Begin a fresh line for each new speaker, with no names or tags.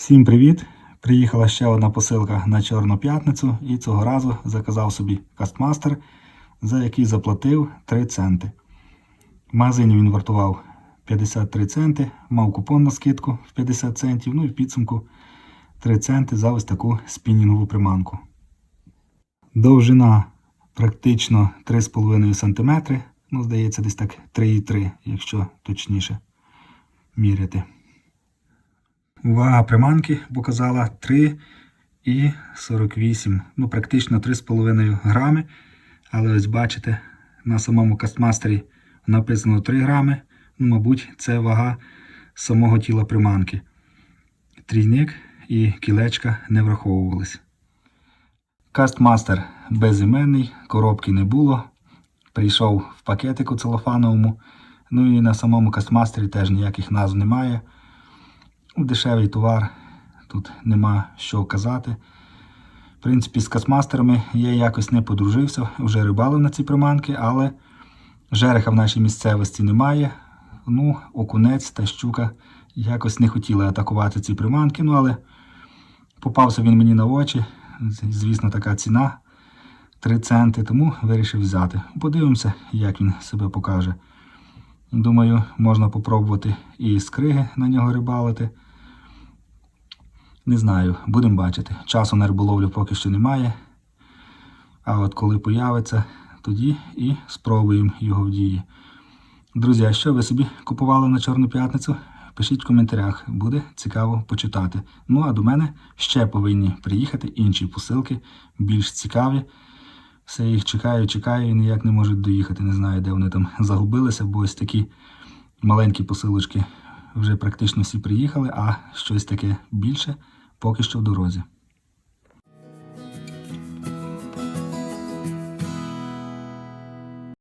Всім привіт! Приїхала ще одна посилка на Чорну п'ятницю і цього разу заказав собі кастмастер, за який заплатив 3 центи. В магазині він вартував 53 центи, мав купон на скидку в 50 центів, ну і в підсумку 3 центи за ось таку спінінгову приманку. Довжина практично 3,5 см, ну, здається, десь так 3,3, якщо точніше міряти. Вага приманки показала 3,48, ну практично 3,5 грами. Але ось бачите, на самому кастмастері написано 3 грами. Ну, мабуть, це вага самого тіла приманки. Трійник і кілечка не враховувались. Кастмастер безіменний, коробки не було. Прийшов в пакетику целофановому. Ну і на самому кастмастері теж ніяких назв немає. Дешевий товар, тут нема що казати. В принципі, з касмастерами я якось не подружився, вже рибалив на ці приманки, але жереха в нашій місцевості немає. Ну, окунець та щука якось не хотіли атакувати ці приманки, ну але попався він мені на очі. Звісно, така ціна 3 центи, тому вирішив взяти. Подивимося, як він себе покаже. Думаю, можна попробувати і скриги на нього рибалити. Не знаю, будемо бачити. Часу на риболовлю поки що немає. А от коли появиться, тоді і спробуємо його в дії. Друзі, а що ви собі купували на Чорну п'ятницю? Пишіть в коментарях, буде цікаво почитати. Ну а до мене ще повинні приїхати інші посилки, більш цікаві. Все їх чекаю, чекаю і ніяк не можуть доїхати. Не знаю, де вони там загубилися, бо ось такі маленькі посилочки вже практично всі приїхали, а щось таке більше поки що в дорозі.